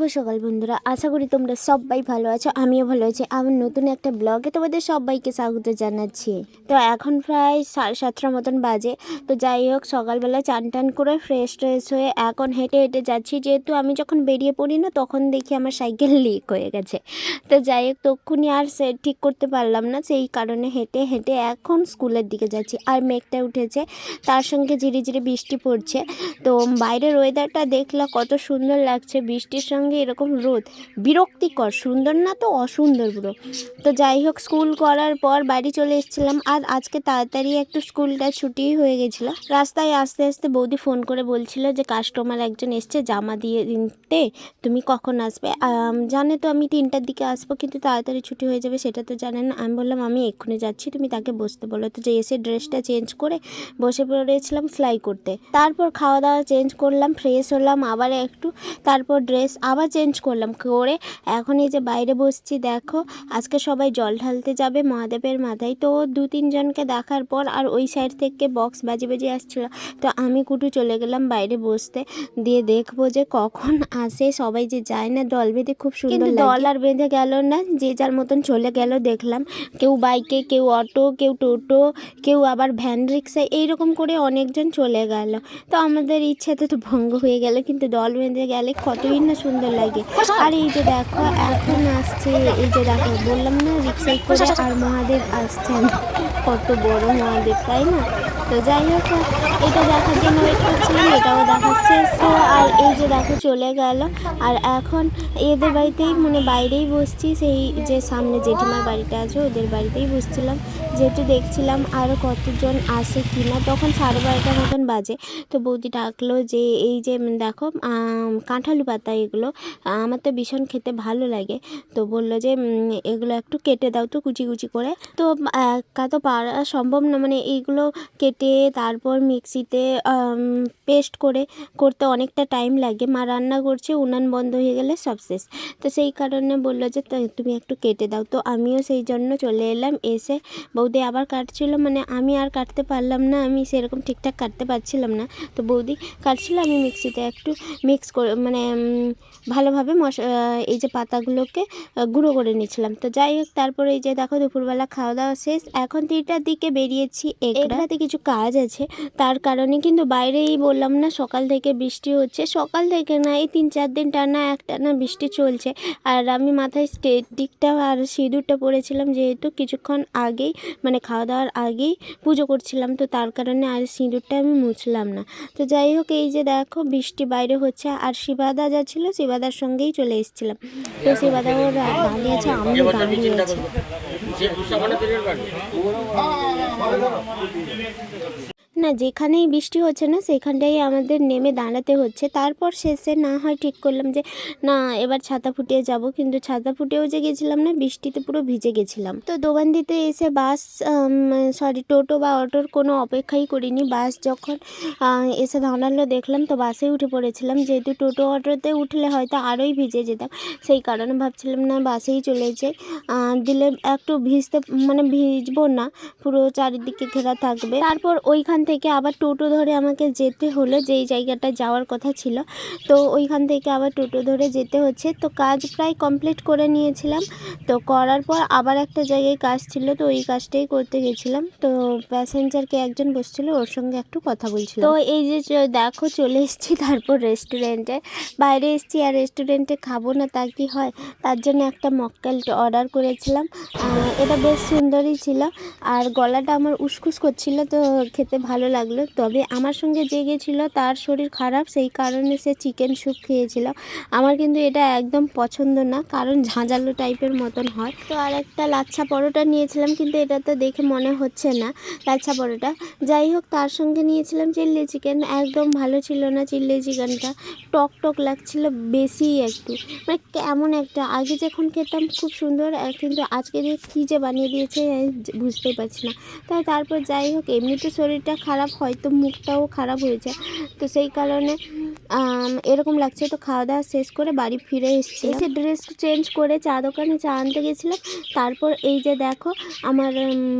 শুভ সকাল বন্ধুরা। আশা করি তোমরা সবাই ভালো আছো, আমিও ভালো আছি। আমার নতুন একটা ব্লগে তোমাদের সবাইকে স্বাগত জানাচ্ছি। তো এখন প্রায় সাড়ে সাতটার মতন বাজে। তো যাই হোক, সকালবেলা চান টান করে ফ্রেশ ট্রেশ হয়ে এখন হেঁটে হেঁটে যাচ্ছি। যেহেতু আমি যখন বেরিয়ে পড়ি না, তখন দেখি আমার সাইকেল লিক হয়ে গেছে। তো যাই হোক, তক্ষুনি আর সে ঠিক করতে পারলাম না। সেই কারণে হেঁটে হেঁটে এখন স্কুলের দিকে যাচ্ছি। আর মেঘটা উঠেছে, তার সঙ্গে ঝিরি ঝিরি বৃষ্টি পড়ছে। তো বাইরের ওয়েদারটা দেখলে কত সুন্দর লাগছে। বৃষ্টির সঙ্গে এরকম রোদ। বিরক্তিকর, সুন্দর না তো অসুন্দর পুরো। তো যাই হোক স্কুল করার পর বাড়ি চলে এসেছিলাম। আর আজকে তাড়াতাড়ি একটু স্কুলটা ছুটি হয়ে গেছিল। রাস্তায় আস্তে আস্তে বৌদি ফোন করে বলছিল যে কাস্টমার একজন এসছে, জামা দিয়ে দিতে। তুমি কখন আসবে? জানে তো আমি তিনটার দিকে আসব, কিন্তু তাড়াতাড়ি ছুটি হয়ে যাবে সেটা তো জানেন আমি বললাম, আমি এক্ষুনি যাচ্ছি, তুমি তাকে বসতে বলো। তো যে এসে ড্রেসটা চেঞ্জ করে বসে পড়েছিলাম সেলাই করতে। তারপর খাওয়া দাওয়া চেঞ্জ করলাম ফ্রেশ হলাম, আবার একটু। তারপর ড্রেস আবার চেঞ্জ করলাম। করে এখন এই যে বাইরে বসছি দেখো আজকে সবাই জল ঢালতে যাবে মহাদেবের মাথায়। তো দু তিনজনকে দেখার পর আর ওই সাইড থেকে বক্স বাজি বাজি আসছিল। তো আমি কুটু চলে গেলাম বাইরে বসতে। দিয়ে দেখব যে কখন আসে। সবাই যে যায় না দল বেঁধে খুব সুন্দর দল আর বেঁধে গেল না যে যার মতন চলে গেল দেখলাম। কেউ বাইকে কেউ অটো কেউ টোটো কেউ আবার ভ্যান রিক্সা এইরকম করে অনেকজন চলে গেল। তো আমাদের ইচ্ছেতে তো ভঙ্গ হয়ে গেল কিন্তু দল বেঁধে গেলে কতই না সুন্দর লাগে। আর এই যে দেখো এখন আসছে এই যে দেখো বললাম না রিক্সায় করে আর মহাদেব আসছেন। কত বড় মহাদেব তাই না? তো যাই হোক এটা দেখার জন্য ওয়েট এটাও দেখাচ্ছে আর এই যে দেখো চলে গেল। আর এখন এদের বাড়িতেই মানে বাইরেই বসছি। সেই যে সামনে জেঠিমার বাড়িটা আছে, ওদের বাড়িতেই বসছিলাম। যেহেতু দেখছিলাম আরও কতজন আসে কি না তখন সাড়ে বারোটার মতন বাজে। তো বৌদি ডাকলো যে, এই যে দেখো কাঁঠালি পাতা এগুলো, আমার তো ভীষণ খেতে ভালো লাগে। তো বলল যে এগুলো একটু কেটে দাও তো কুচি কুচি করে। তো, একা তো পারা সম্ভব না। মানে এইগুলো কেটে তারপর মিক্সিতে পেস্ট করে করতে অনেকটা টাইম লাগে। মা রান্না করছে উনান বন্ধ হয়ে গেলে সব শেষ। তো সেই কারণে বলল যে তুমি একটু কেটে দাও। তো আমিও সেই জন্য চলে এলাম। এসে বৌদি আবার কাটছিল মানে আমি আর কাটতে পারলাম না আমি সেরকম ঠিকঠাক কাটতে পারছিলাম না। তো বৌদি কাটছিল আমি মিক্সিতে একটু মিক্স করে মানে ভালোভাবে মশা এই যে পাতাগুলোকে গুঁড়ো করে নিয়েছিলাম। তো যাই হোক তারপরে এই যে দেখো দুপুরবেলা খাওয়া দাওয়া শেষ। এখন তিনটার দিকে বেরিয়েছি। এগুলাতে কিছু কাজ আছে। তার কারণে কিন্তু বাইরেই বললাম না সকাল থেকে বৃষ্টি হচ্ছে। সকাল থেকে না এই তিন চার দিন টানা একটানা বৃষ্টি চলছে। আর আমি মাথায় স্টেটিকটা আর সিঁদুরটা পরেছিলাম যেহেতু কিছুক্ষণ আগেই মানে খাওয়া দাওয়ার আগেই পুজো করছিলাম, তো তার কারণে আর সিঁদুরটা আমি মুছলাম না। তো যাই হোক, এই যে দেখো বৃষ্টি বাইরে হচ্ছে আর শিবাদা যা ছিল শিবাদার সঙ্গেই চলে এসেছিলাম। তো শিবাদা ওর দাঁড়িয়েছে আমি দাঁড়িয়েছি না, যেখানেই বৃষ্টি হচ্ছে না, সেখানটাই আমাদের নেমে দাঁড়াতে হচ্ছে। তারপর শেষে না হয় ঠিক করলাম যে, না, এবার ছাতা ফুটিয়ে যাব। কিন্তু ছাতা ফুটেও যে গেছিলাম না, বৃষ্টিতে পুরো ভিজে গেছিলাম। তো দোকান দিতে এসে বাস সরি টোটো বা অটোর কোনো অপেক্ষাই করিনি। বাস যখন এসে দাঁড়াল, দেখলাম তো বাসে উঠে পড়েছিলাম। যেহেতু টোটো অটোতে উঠলে হয়তো আরোই ভিজে যেতাম, সেই কারণে ভাবছিলাম না বাসেই চলে যাই। দিলে একটু ভিজতে মানে ভিজবো না, পুরো চারিদিকে ঘেরা থাকবে। তারপর ওইখান থেকে আবার টোটো ধরে আমাকে যেতে হলো, যেই জায়গাটা যাওয়ার কথা ছিল। তো ওইখান থেকে আবার টোটো ধরে যেতে হচ্ছে। তো কাজ প্রায় কমপ্লিট করে নিয়েছিলাম। তো করার পর আবার একটা জায়গায় কাজ ছিল, তো ওই কাজটাই করতে গেছিলাম। তো প্যাসেঞ্জারকে একজন বসছিল, ওর সঙ্গে একটু কথা বলছিল। তো এই যে দেখো চলে এসেছি তারপর রেস্টুরেন্টে বাইরে এসেছি আর রেস্টুরেন্টে খাব না তা কি হয়? তার জন্য একটা মক্কেল অর্ডার করেছিলাম। এটা বেশ সুন্দরই ছিল। আর গলাটা আমার উসকুস করছিল, তো খেতে ভালো লাগল। তবে আমার সঙ্গে যে গেছিল তার শরীর খারাপ, সেই কারণে সে চিকেন স্যুপ খেয়েছিল। আমার কিন্তু এটা একদম পছন্দ না, কারণ ঝাঁঝালো টাইপের মতন হয়। তো আর একটা লাচ্ছা পরোটা নিয়েছিলাম, কিন্তু এটা তো দেখে মনে হচ্ছে না লাচ্ছা পরোটা। যাই হোক, তার সঙ্গে নিয়েছিলাম চিল্লি চিকেন। একদম ভালো ছিল না চিল্লি চিকেনটা। টক টক লাগছিল বেশি একটু। মানে কেমন একটা। আগে যখন খেতাম খুব সুন্দর কিন্তু আজকে যে কী যে বানিয়ে দিয়েছে আমি বুঝতেই পারছি না। তাই তারপর যাই হোক এমনি তো শরীরটা খারাপ হয় তো মুখটাও খারাপ হয়ে যায়। তো সেই কারণে এরকম লাগছে। তো খাওয়া দাওয়া শেষ করে বাড়ি ফিরে এসেছি এসে ড্রেস চেঞ্জ করে চা দোকানে চা আনতে গেছিলাম। তারপর এই যে দেখো, আমার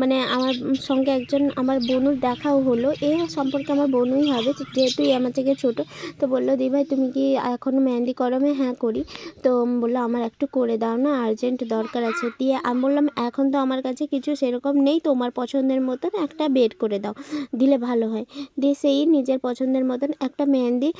মানে আমার সঙ্গে একজন আমার বোনুর দেখাও হলো। এ সম্পর্কে আমার বোনুই হবে, যেহেতু আমার থেকে ছোটো। তো বলল, দি ভাই, তুমি কি এখনও মেহেন্দি করো আমি হ্যাঁ করি। তো বলল, আমার একটু করে দাও না আর্জেন্ট দরকার আছে। দিয়ে আমি বললাম, এখন তো আমার কাছে কিছু সেরকম নেই, তোমার পছন্দের মতন একটা বেড করে দাও, দিলে ভালো হয়। দিয়ে সেই নিজের পছন্দের মতন একটা মেহেন্দি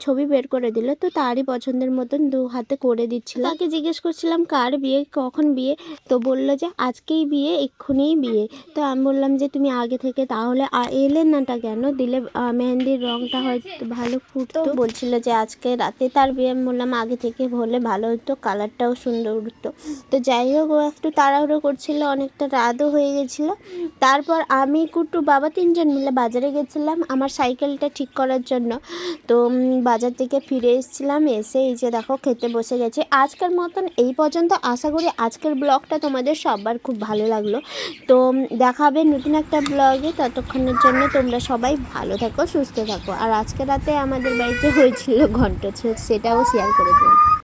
ছবি বের করে দিল। তো তারই পছন্দের মতন দু হাতে করে দিচ্ছিল। তাকে জিজ্ঞেস করছিলাম, কার বিয়ে? কখন বিয়ে? তো বলল যে, আজকেই বিয়ে এক্ষুনিই বিয়ে। তো আমি বললাম যে, তুমি আগে থেকে তাহলে আ- এলে নাটা কেন? দিলে মেহেন্দির রংটা হয়তো ভালো ফুটতো। বলছিল যে, আজকে রাতে তার বিয়ে। আমি বললাম, আগে থেকে হলে ভালো হতো, কালারটাও সুন্দর উঠতো। তো যাই হোক, ও একটু তাড়াহুড়ো করছিল, অনেকটা রাতও হয়ে গেছিল। তারপর আমি, কুট্টু, বাবা তিনজন মিলে বাজারে গেছিলাম। আমার সাইকেলটা ঠিক করার জন্য। তো বাজার থেকে ফিরে এসেছিলাম, এসে এই যে দেখো খেতে বসে গেছি। আজকের মতন এই পর্যন্ত। আশা করি আজকের ব্লগটা তোমাদের সবার খুব ভালো লাগল। তো দেখাবে নতুন একটা ব্লগে। ততক্ষণের জন্য তোমরা সবাই ভালো থাকো, সুস্থ থাকো। আর আজকে রাতে আমাদের বাড়িতে হয়েছিল ঘন্ট সেটাও শেয়ার করে দিলাম